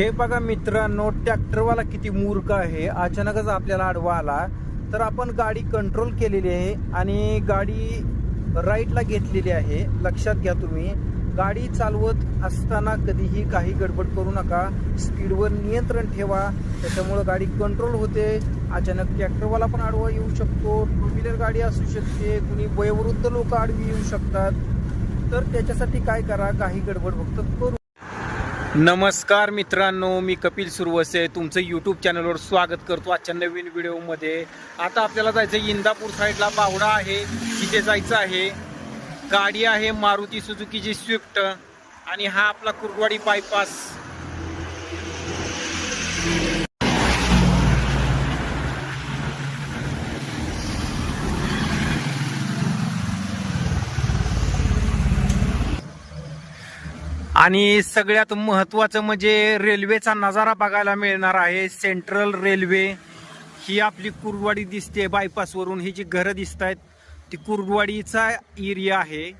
हे बघा मित्रांनो ट्रॅक्टरवाला किती मूर्ख आहे. अचानकच आपल्याला आडवा आला. तर आपण गाडी कंट्रोल केलेली आहे आणि गाडी राईटला घेतलेली आहे. लक्षात घ्या तुम्ही. गाडी चालवत असताना कधीही काही गडबड करू नका. स्पीडवर नियंत्रण ठेवा. त्याच्यामुळं गाडी कंट्रोल होते. अचानक ट्रॅक्टरवाला पण आडवा येऊ शकतो. टू व्हीलर गाडी असू शकते. कुणी वयोवृद्ध लोक आडवी येऊ शकतात. तर त्याच्यासाठी काय करा? काही गडबड फक्त करू. नमस्कार मित्रांनो मी कपिल सुरवसे. तुमचं यूट्यूब चॅनलवर स्वागत करतो आजच्या नवीन व्हिडिओमध्ये आता आपल्याला जायचं इंदापूर साईडला बावडा आहे तिथे जायचं आहे. गाडी आहे मारुती सुजुकीची स्विफ्ट. आणि हा आपला कुरवाडी बायपास आणि सगळ्यात महत्वाचं म्हणजे रेल्वेचा नजारा बघायला मिळणार आहे. सेंट्रल रेल्वे ही आपली कुरवाडी दिसते बायपासवरून ही जी घरं दिसत आहेत ती कुरवाडीचा एरिया आहे.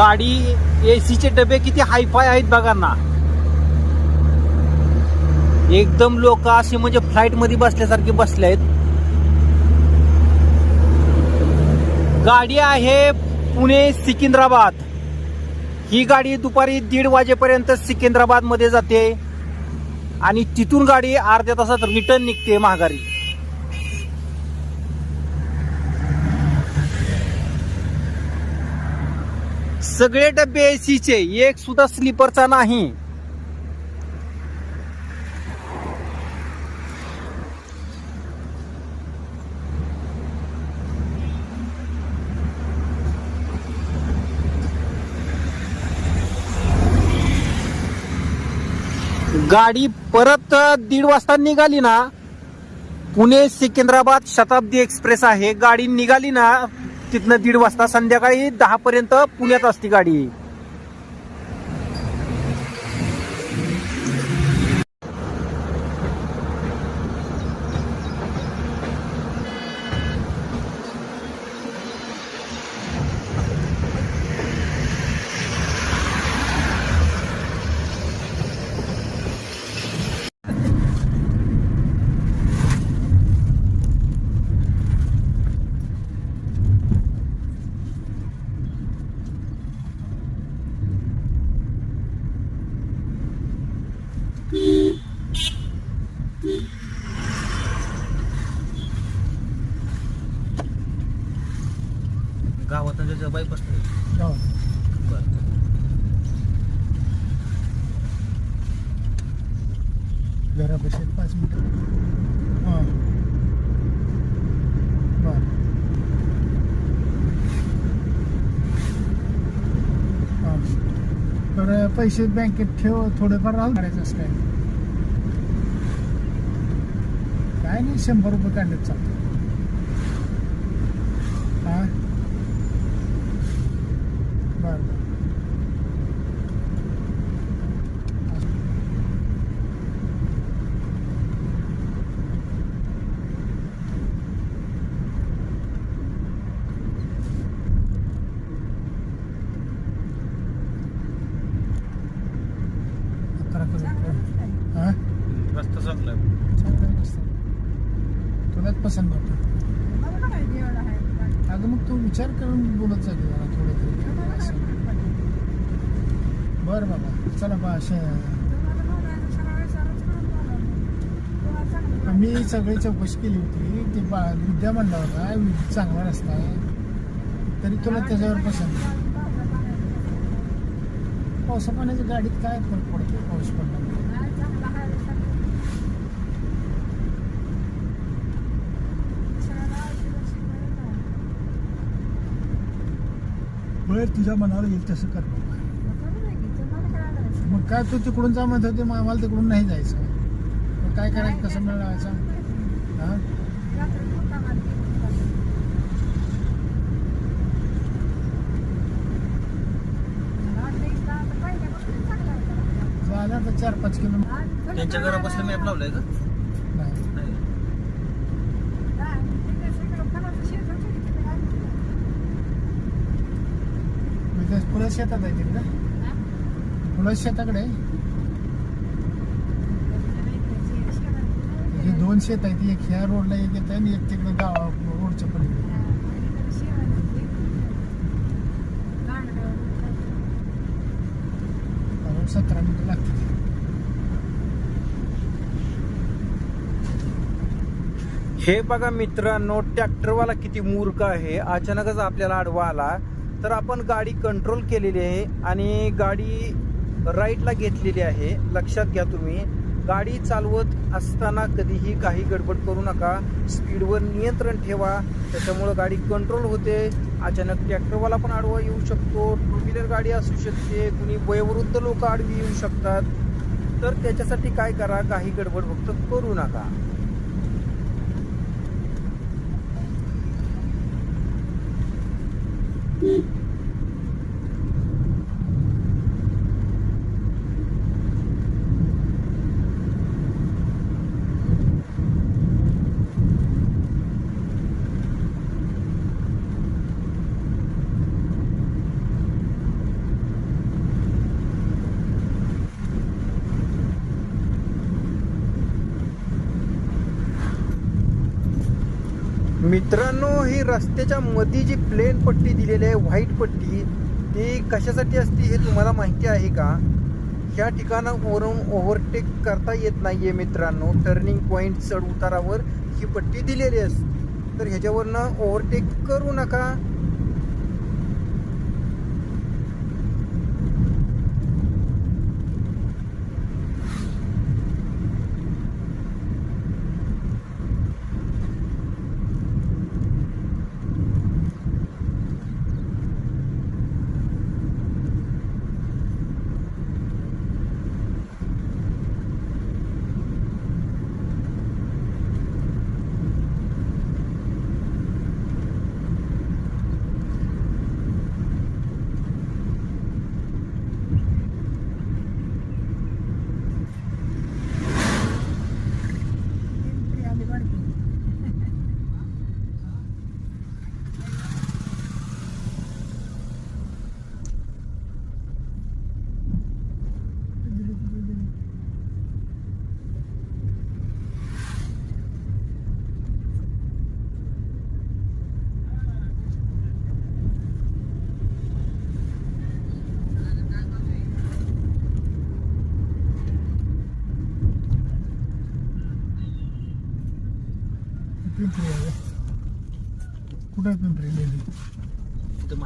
गाडी एसीचे डबे किती हायफाय आहेत बघा ना एकदम लोक असे म्हणजे फ्लाईटमध्ये बसल्यासारखे बसले आहेत. गाडी आहे पुणे सिकिंद्राबाद. ही गाडी दुपारी दीड वाजेपर्यंत सिकिंद्राबादमध्ये जाते. आणि तिथून गाडी अर्ध्या तासात रिटर्न निघते महागारी सगळे डबे एसीचे एक सुद्धा स्लीपरचा नाही. गाडी परत दीड वाजता निघाली ना पुणे सिकंदराबाद शताब्दी एक्सप्रेस आहे. गाडी निघाली ना तिथनं दीड वाजता संध्याकाळी दहा पर्यंत पुण्यात असते गाडी. बायपास घरापाशी पाच मिनिटं. हां. बरं. हां. तर पैसे बँकेत ठेव थोडेफार राहून करायचं असं काय काय नाही शंभर रुपये काढण्यात चालतं हां बरं बरं अकरा किलोमीटर हां रस्ता चांगला चांगलं आहे रस्ता तुलाच पसंत होतं. अगं मग तू विचार करून बोलत जा जरा थोडं तरी. बरं बाबा चला बा असे आम्ही सगळी चौकशी केली होती. ते बा विद्या म्हणला होता चांगला रस्ता आहे. तरी तुला त्याच्यावर पसंत. पावसा पाण्याच्या गाडीत काय फरक पडतो पाऊस पडला बर तुझ्या मनावर येईल तसं कर. मग काय तू तिकडून जा म्हणत होते मग आम्हाला तिकडून नाही जायचं. मग काय करायचं कसं मिळवायचं? तर चार पाच किलोमीटर त्यांच्या घरापासून मॅप लावलाय का? तिकडे पुन्हा शेतात आहे तिकडे. पुन्हा शेताकडे आहे. हे दोन शेत आहेत. एक ह्या रोडला एक येत आहे आणि एक तिकडे गावा रोडच्या पलीकडे. सतरा मिनिटं लागते हे बघा मित्रांनो ट्रॅक्टरवाला किती मूर्ख आहे. अचानकच आपल्याला आडवा आला. तर आपण गाडी कंट्रोल केलेली आहे आणि गाडी राईटला घेतलेली आहे. लक्षात घ्या तुम्ही. गाडी चालवत असताना कधीही काही गडबड करू नका. स्पीडवर नियंत्रण ठेवा. त्याच्यामुळं गाडी कंट्रोल होते. अचानक ट्रॅक्टरवाला पण आडवा येऊ शकतो. टू व्हीलर गाडी असू शकते. कुणी वयोवृद्ध लोक आडवी येऊ शकतात. तर त्याच्यासाठी काय करा? काही गडबड फक्त करू नका. Beep. मित्रांनो ही रस्त्याच्या मध्ये जी प्लेन पट्टी दिलेली आहे व्हाईट पट्टी ती कशासाठी असते हे तुम्हाला माहिती आहे का? ह्या ठिकाणावरून ओव्हरटेक करता येत नाही आहे मित्रांनो. टर्निंग पॉईंट चढ उतारावर ही पट्टी दिलेली असते. तर ह्याच्यावरनं ओव्हरटेक करू नका पिंपरी आहे कुठं आहे पिंपरी नेली तिथं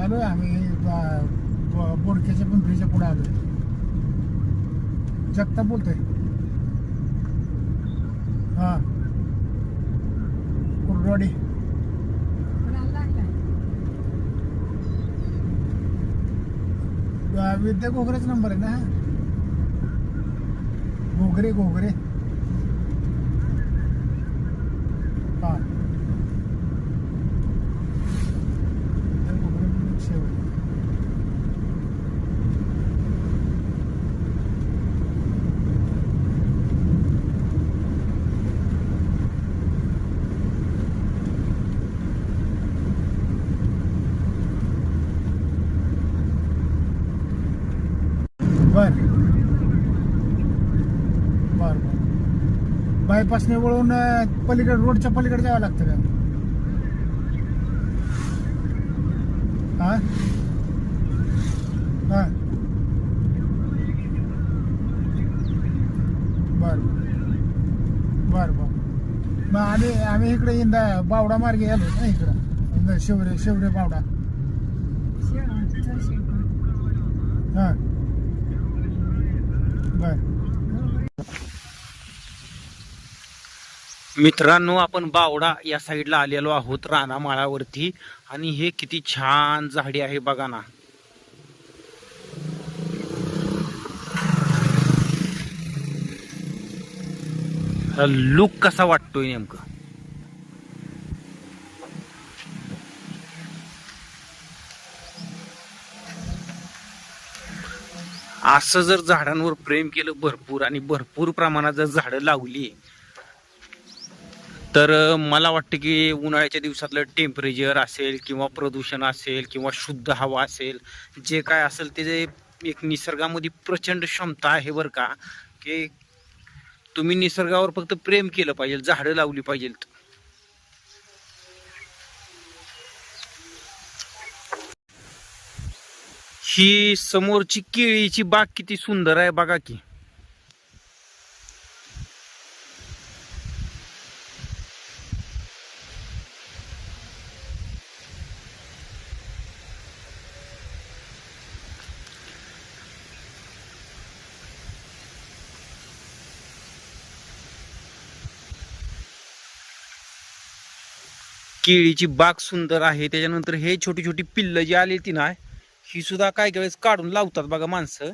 आलो आहे आम्ही बोडक्याच्या पिंपरीच्या पुढे आहे जगताप बोलतोय. हा. कुरडवाडी. विद्या घोगरेच नंबर आहे ना? घोगरे घोगरे. बर. बर बायपासने वळून पलीकडे रोडच्या पलीकडे जावं लागतं का? बर बर. मग आम्ही आम्ही इकडे इंदा बावडा मार्गे आलो ना इकडं. शिवरे शिवरे बावडा. हां. मित्रांनो आपण बावडा या साईडला आलेलो आहोत रानामाळावरती. आणि हे किती छान झाडी आहे बघा ना. लुक कसा वाटतोय नेमकं? असं जर झाडांवर प्रेम केलं भरपूर आणि भरपूर प्रमाणात जर झाडं लावली तर मला वाटतं की उन्हाळ्याच्या दिवसातलं टेम्परेचर असेल किंवा प्रदूषण असेल किंवा शुद्ध हवा असेल जे काय असेल ते जे एक निसर्गामध्ये प्रचंड क्षमता आहे बरं का की तुम्ही निसर्गावर फक्त प्रेम केलं पाहिजे झाडं लावली पाहिजेत. ही समोरची केळीची बाग किती सुंदर आहे बघा की. केळीची बाग सुंदर आहे. त्याच्यानंतर हे छोटी छोटी पिल्ल जी आली ती ना ही सुद्धा काही काही वेळेस काढून लावतात बघा माणसं.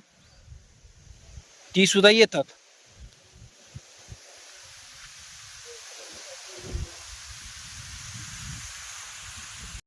ती सुद्धा येतात.